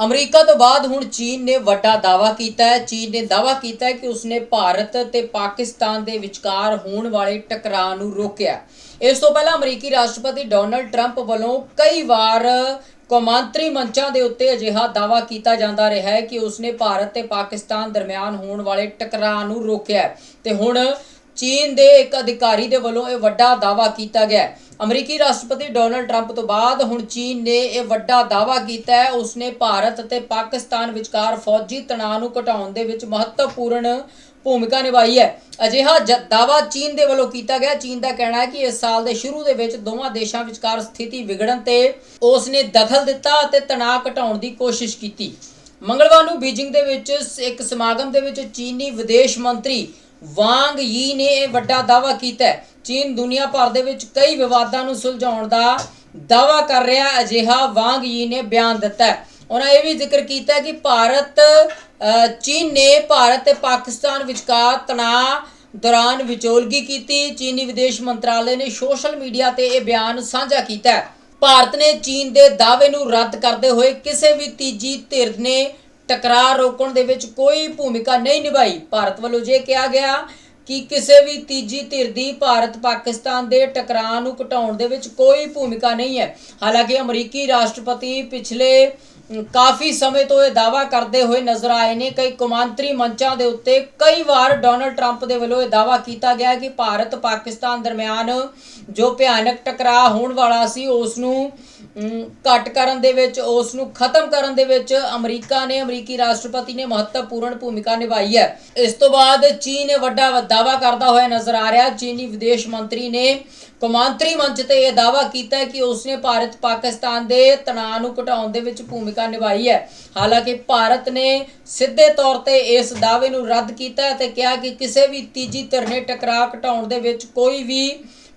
America ਤੋਂ ਬਾਅਦ ਹੁਣ ਚੀਨ ਨੇ ਵੱਡਾ ਦਾਅਵਾ ਕੀਤਾ ਹੈ। ਚੀਨ ਨੇ ਦਾਅਵਾ ਕੀਤਾ ਹੈ ਕਿ ਉਸਨੇ ਭਾਰਤ ਤੇ ਪਾਕਿਸਤਾਨ ਦੇ ਵਿਚਕਾਰ ਹੋਣ ਵਾਲੇ ਟਕਰਾਅ ਨੂੰ ਰੋਕਿਆ ਇਸ ਤੋਂ ਪਹਿਲਾਂ ਅਮਰੀਕੀ ਰਾਸ਼ਟਰਪਤੀ ਡੋਨਲਡ ਟਰੰਪ ਵੱਲੋਂ ਕਈ ਵਾਰ ਕੌਮਾਂਤਰੀ ਮੰਚਾਂ ਦੇ ਉੱਤੇ ਅਜਿਹਾ ਦਾਅਵਾ ਕੀਤਾ ਜਾਂਦਾ ਰਿਹਾ ਹੈ ਕਿ ਉਸਨੇ ਭਾਰਤ ਤੇ ਪਾਕਿਸਤਾਨ ਦਰਮਿਆਨ ਹੋਣ ਵਾਲੇ ਟਕਰਾਅ ਨੂੰ ਰੋਕਿਆ ਹੈ। ਤੇ ਹੁਣ ਚੀਨ ਦੇ ਇੱਕ ਅਧਿਕਾਰੀ ਦੇ ਵੱਲੋਂ ਇਹ ਵੱਡਾ ਦਾਅਵਾ ਕੀਤਾ ਗਿਆ ਹੈ। ਅਮਰੀਕੀ ਰਾਸ਼ਟਰਪਤੀ ਡੋਨਲਡ ਟਰੰਪ ਤੋਂ ਬਾਅਦ ਹੁਣ ਚੀਨ ਨੇ ਇਹ ਵੱਡਾ ਦਾਅਵਾ ਕੀਤਾ ਹੈ। ਉਸਨੇ ਭਾਰਤ ਅਤੇ ਪਾਕਿਸਤਾਨ ਵਿਚਕਾਰ ਫੌਜੀ ਤਣਾਅ ਨੂੰ ਘਟਾਉਣ ਦੇ ਵਿੱਚ ਮਹੱਤਵਪੂਰਨ ਭੂਮਿਕਾ ਨਿਭਾਈ ਹੈ। ਅਜਿਹਾ ਜ- ਦਾਅਵਾ ਚੀਨ ਦੇ ਵੱਲੋਂ ਕੀਤਾ ਗਿਆ। ਚੀਨ ਦਾ ਕਹਿਣਾ ਹੈ ਕਿ ਇਸ ਸਾਲ ਦੇ ਸ਼ੁਰੂ ਦੇ ਵਿੱਚ ਦੋਵਾਂ ਦੇਸ਼ਾਂ ਵਿਚਕਾਰ ਸਥਿਤੀ ਵਿਗੜਨ ਤੇ ਉਸ ਨੇ ਦਖਲ ਦਿੱਤਾ ਅਤੇ ਤਣਾਅ ਘਟਾਉਣ ਦੀ ਕੋਸ਼ਿਸ਼ ਕੀਤੀ। ਮੰਗਲਵਾਰ ਨੂੰ ਬੀਜਿੰਗ ਦੇ ਵਿੱਚ ਇੱਕ ਸਮਾਗਮ ਦੇ ਵਿੱਚ ਚੀਨੀ ਵਿਦੇਸ਼ ਮੰਤਰੀ ਵਾਂਗ ਯੀ ਨੇ ਇਹ ਵੱਡਾ ਦਾਅਵਾ ਕੀਤਾ ਚੀਨ ਦੁਨੀਆ ਭਰ ਦੇ ਵਿੱਚ ਕਈ ਵਿਵਾਦਾਂ ਨੂੰ ਸੁਲਝਾਉਣ ਦਾ ਦਾਅਵਾ ਕਰ ਰਿਹਾ ਅਜਿਹਾ ਵਾਂਗ ਯੀ ਨੇ ਬਿਆਨ ਦਿੱਤਾ ਉਹਨਾਂ ਇਹ ਵੀ ਜ਼ਿਕਰ ਕੀਤਾ ਕਿ ਭਾਰਤ ਚੀਨ ਨੇ ਭਾਰਤ ਤੇ ਪਾਕਿਸਤਾਨ ਵਿਚਕਾਰ ਤਣਾਅ ਦੌਰਾਨ ਵਿਚੋਲਗੀ ਕੀਤੀ। ਚੀਨੀ ਵਿਦੇਸ਼ ਮੰਤਰਾਲੇ ਨੇ ਸੋਸ਼ਲ ਮੀਡੀਆ ਤੇ ਇਹ ਬਿਆਨ ਸਾਂਝਾ ਕੀਤਾ ਭਾਰਤ ਨੇ ਚੀਨ ਦੇ ਦਾਅਵੇ ਨੂੰ ਰੱਦ ਕਰਦੇ ਹੋਏ ਕਿਸੇ ਵੀ ਤੀਜੀ ਧਿਰ ਨੇ ਟਕਰਾਅ ਰੋਕਣ ਦੇ ਵਿੱਚ ਕੋਈ ਭੂਮਿਕਾ ਨਹੀਂ ਨਿਭਾਈ। ਭਾਰਤ ਵੱਲੋਂ ਜੇ ਕਿਹਾ ਗਿਆ ਕਿ ਕਿਸੇ ਵੀ ਤੀਜੀ ਧਿਰ ਦੀ ਭਾਰਤ ਪਾਕਿਸਤਾਨ ਦੇ ਟਕਰਾਅ ਨੂੰ ਘਟਾਉਣ ਦੇ ਵਿੱਚ ਕੋਈ ਭੂਮਿਕਾ ਨਹੀਂ ਹੈ। ਹਾਲਾਂਕਿ ਅਮਰੀਕੀ ਰਾਸ਼ਟਰਪਤੀ ਪਿਛਲੇ ਕਾਫੀ ਸਮੇਂ ਤੋਂ ਇਹ ਦਾਅਵਾ ਕਰਦੇ ਹੋਏ ਨਜ਼ਰ ਆਏ ਨੇ ਕਈ ਕੌਮਾਂਤਰੀ ਮੰਚਾਂ ਦੇ ਉੱਤੇ ਕਈ ਵਾਰ ਡੋਨਲਡ ਟਰੰਪ ਦੇ ਵੱਲੋਂ ਇਹ ਦਾਅਵਾ ਕੀਤਾ ਗਿਆ ਕਿ ਭਾਰਤ ਪਾਕਿਸਤਾਨ ਦਰਮਿਆਨ ਜੋ ਭਿਆਨਕ ਟਕਰਾਅ ਹੋਣ ਵਾਲਾ ਸੀ ਉਸ ਨੂੰ ਅਮ, ਘੱਟ ਕਰਨ ਦੇ ਵਿੱਚ ਉਸ ਨੂੰ ਖਤਮ ਕਰਨ ਦੇ ਵਿੱਚ ਅਮਰੀਕਾ ਨੇ ਅਮਰੀਕੀ ਰਾਸ਼ਟਰਪਤੀ ਨੇ ਮਹੱਤਵਪੂਰਨ ਭੂਮਿਕਾ ਨਿਭਾਈ ਹੈ। ਇਸ ਤੋਂ ਬਾਅਦ ਚੀਨ ਇਹ ਵੱਡਾ ਦਾਅਵਾ ਕਰਦਾ ਹੋਇਆ ਨਜ਼ਰ ਆ ਰਿਹਾ। ਚੀਨੀ ਵਿਦੇਸ਼ ਮੰਤਰੀ ਨੇ ਕੌਮਾਂਤਰੀ ਮੰਚ ਤੇ ਇਹ ਦਾਅਵਾ ਕੀਤਾ ਕਿ ਉਸਨੇ ਭਾਰਤ ਪਾਕਿਸਤਾਨ ਦੇ ਤਣਾਅ ਨੂੰ ਘਟਾਉਣ ਦੇ ਵਿੱਚ ਭੂਮਿਕਾ ਨਿਭਾਈ ਹੈ। ਹਾਲਾਂਕਿ ਭਾਰਤ ਨੇ ਸਿੱਧੇ ਤੌਰ ਤੇ ਇਸ ਦਾਅਵੇ ਨੂੰ ਰੱਦ ਕੀਤਾ ਹੈ ਤੇ ਕਿਹਾ ਕਿ ਕਿਸੇ ਵੀ ਤੀਜੀ ਧਿਰ ਨੇ ਟਕਰਾਅ ਘਟਾਉਣ ਦੇ ਵਿੱਚ ਕੋਈ ਵੀ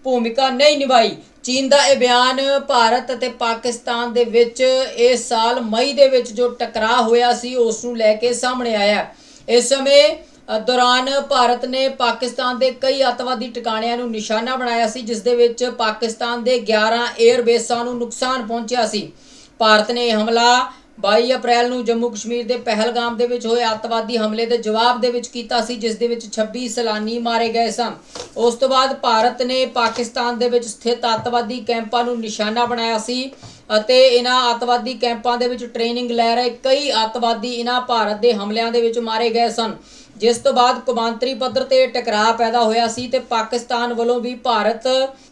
ਭੂਮਿਕਾ ਨਹੀਂ ਨਿਭਾਈ। ਚੀਨ ਦਾ ਇਹ ਬਿਆਨ ਭਾਰਤ ਅਤੇ ਪਾਕਿਸਤਾਨ ਦੇ ਵਿੱਚ ਇਸ ਸਾਲ ਮਈ ਦੇ ਵਿੱਚ ਜੋ ਟਕਰਾਅ ਹੋਇਆ ਸੀ, ਉਸ ਨੂੰ ਲੈ ਕੇ ਸਾਹਮਣੇ ਆਇਆ ਇਸ ਸਮੇਂ ਦੌਰਾਨ ਭਾਰਤ ਨੇ ਪਾਕਿਸਤਾਨ ਦੇ ਕਈ ਅੱਤਵਾਦੀ ਟਿਕਾਣਿਆਂ ਨੂੰ ਨਿਸ਼ਾਨਾ ਬਣਾਇਆ ਸੀ, ਜਿਸ ਦੇ ਵਿੱਚ ਪਾਕਿਸਤਾਨ ਦੇ 11 에ਅਰ ਬੇਸਾਂ ਨੂੰ ਨੁਕਸਾਨ ਪਹੁੰਚਿਆ ਸੀ। ਭਾਰਤ ਨੇ ਇਹ ਹਮਲਾ 22 ਅਪ੍ਰੈਲ ਨੂੰ ਜੰਮੂ ਕਸ਼ਮੀਰ ਦੇ ਪਹਿਲਗਾਮ ਦੇ ਵਿੱਚ ਹੋਏ ਅੱਤਵਾਦੀ ਹਮਲੇ ਦੇ ਜਵਾਬ ਦੇ ਵਿੱਚ ਕੀਤਾ ਸੀ, ਜਿਸ ਦੇ ਵਿੱਚ 26 ਸੈਲਾਨੀ ਮਾਰੇ ਗਏ ਸਨ। ਉਸ ਤੋਂ ਬਾਅਦ ਭਾਰਤ ਨੇ ਪਾਕਿਸਤਾਨ ਦੇ ਵਿੱਚ ਸਥਿਤ ਅੱਤਵਾਦੀ ਕੈਂਪਾਂ ਨੂੰ ਨਿਸ਼ਾਨਾ ਬਣਾਇਆ ਸੀ ਅਤੇ ਇਹਨਾਂ ਅੱਤਵਾਦੀ ਕੈਂਪਾਂ ਦੇ ਵਿੱਚ ਟ੍ਰੇਨਿੰਗ ਲੈ ਰਹੇ ਕਈ ਅੱਤਵਾਦੀ ਇਹਨਾਂ ਭਾਰਤ ਦੇ ਹਮਲਿਆਂ ਦੇ ਵਿੱਚ ਮਾਰੇ ਗਏ ਸਨ। ਜਿਸ ਤੋਂ ਬਾਅਦ ਕੌਮਾਂਤਰੀ ਪੱਧਰ ਤੇ ਟਕਰਾਅ ਪੈਦਾ ਹੋਇਆ ਸੀ ਤੇ ਪਾਕਿਸਤਾਨ ਵੱਲੋਂ ਵੀ ਭਾਰਤ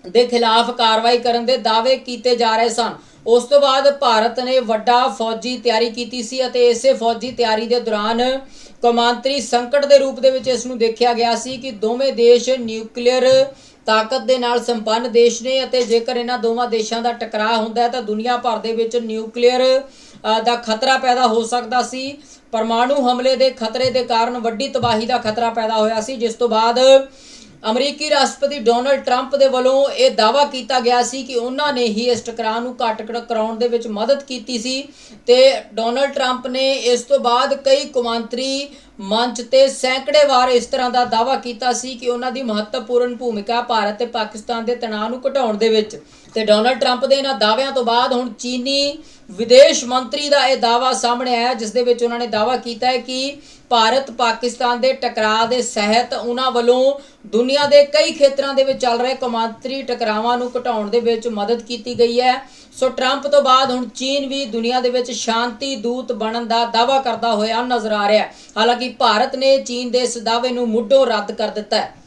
ਦੇ ਖਿਲਾਫ ਕਾਰਵਾਈ ਕਰਨ ਦੇ ਦਾਅਵੇ ਕੀਤੇ ਜਾ ਰਹੇ ਸਨ। ਉਸ ਤੋਂ ਬਾਅਦ ਭਾਰਤ ਨੇ ਵੱਡਾ ਫੌਜੀ ਤਿਆਰੀ ਕੀਤੀ ਸੀ ਅਤੇ ਇਸੇ ਫੌਜੀ ਤਿਆਰੀ ਦੇ ਦੌਰਾਨ ਕੌਮਾਂਤਰੀ ਸੰਕਟ ਦੇ ਰੂਪ ਦੇ ਵਿੱਚ ਇਸ ਨੂੰ ਦੇਖਿਆ ਗਿਆ ਸੀ ਕਿ ਦੋਵੇਂ ਦੇਸ਼ ਨਿਊਕਲੀਅਰ ਤਾਕਤ ਦੇ ਨਾਲ ਸੰਪੰਨ ਦੇਸ਼ ਨੇ ਅਤੇ ਜੇਕਰ ਇਹਨਾਂ ਦੋਵਾਂ ਦੇਸ਼ਾਂ ਦਾ ਟਕਰਾਅ ਹੁੰਦਾ ਹੈ ਤਾਂ ਦੁਨੀਆ ਭਰ ਦੇ ਵਿੱਚ ਨਿਊਕਲੀਅਰ ਦਾ ਖਤਰਾ ਪੈਦਾ ਹੋ ਸਕਦਾ ਸੀ। ਪਰਮਾਣੂ ਹਮਲੇ ਦੇ ਖਤਰੇ ਦੇ ਕਾਰਨ ਵੱਡੀ ਤਬਾਹੀ ਦਾ ਖਤਰਾ ਪੈਦਾ ਹੋਇਆ ਸੀ, ਜਿਸ ਤੋਂ ਬਾਅਦ ਅਮਰੀਕੀ ਰਾਸ਼ਟਰਪਤੀ ਡੋਨਲਡ ਟਰੰਪ ਦੇ ਵੱਲੋਂ ਇਹ ਦਾਅਵਾ ਕੀਤਾ ਗਿਆ ਸੀ ਕਿ ਉਹਨਾਂ ਨੇ ਹੀ ਇਸ ਟਕਰਾਅ ਨੂੰ ਘੱਟ ਕਰਾਉਣ ਦੇ ਵਿੱਚ ਮਦਦ ਕੀਤੀ ਸੀ ਤੇ ਡੋਨਲਡ ਟਰੰਪ ਨੇ ਇਸ ਤੋਂ ਬਾਅਦ ਕਈ ਕੌਮਾਂਤਰੀ ਮੰਚ ਤੇ ਸੈਂਕੜੇ ਵਾਰ ਇਸ ਤਰ੍ਹਾਂ ਦਾ ਦਾਅਵਾ ਕੀਤਾ ਸੀ ਕਿ ਉਹਨਾਂ ਦੀ ਮਹੱਤਵਪੂਰਨ ਭੂਮਿਕਾ ਭਾਰਤ ਤੇ ਪਾਕਿਸਤਾਨ ਦੇ ਤਣਾਅ ਨੂੰ ਘਟਾਉਣ ਦੇ ਵਿੱਚ। ਤੇ ਡੋਨਲਡ ਟਰੰਪ ਦੇ ਇਹਨਾਂ ਦਾਅਵਿਆਂ ਤੋਂ ਬਾਅਦ ਹੁਣ ਚੀਨੀ ਵਿਦੇਸ਼ ਮੰਤਰੀ ਦਾ ਇਹ ਦਾਅਵਾ ਸਾਹਮਣੇ ਆਇਆ, ਜਿਸ ਦੇ ਵਿੱਚ ਉਹਨਾਂ ਨੇ ਦਾਅਵਾ ਕੀਤਾ ਹੈ ਕਿ ਭਾਰਤ ਪਾਕਿਸਤਾਨ ਦੇ ਟਕਰਾਅ ਦੇ ਸਹਿਤ ਉਹਨਾਂ ਵੱਲੋਂ ਦੁਨੀਆ ਦੇ ਕਈ ਖੇਤਰਾਂ ਦੇ ਵਿੱਚ ਚੱਲ ਰਹੇ ਕੌਮਾਂਤਰੀ ਟਕਰਾਵਾਂ ਨੂੰ ਘਟਾਉਣ ਦੇ ਵਿੱਚ ਮਦਦ ਕੀਤੀ ਗਈ ਹੈ। ਸੋ ਟਰੰਪ ਤੋਂ ਬਾਅਦ ਹੁਣ ਚੀਨ ਵੀ ਦੁਨੀਆ ਦੇ ਵਿੱਚ ਸ਼ਾਂਤੀ ਦੂਤ ਬਣਨ ਦਾ ਦਾਅਵਾ ਕਰਦਾ ਹੋਇਆ ਨਜ਼ਰ ਆ ਰਿਹਾ ਹੈ। ਹਾਲਾਂਕਿ ਭਾਰਤ ਨੇ ਚੀਨ ਦੇ ਇਸ ਦਾਅਵੇ ਨੂੰ ਮੁੱਢੋਂ ਰੱਦ ਕਰ ਦਿੱਤਾ ਹੈ।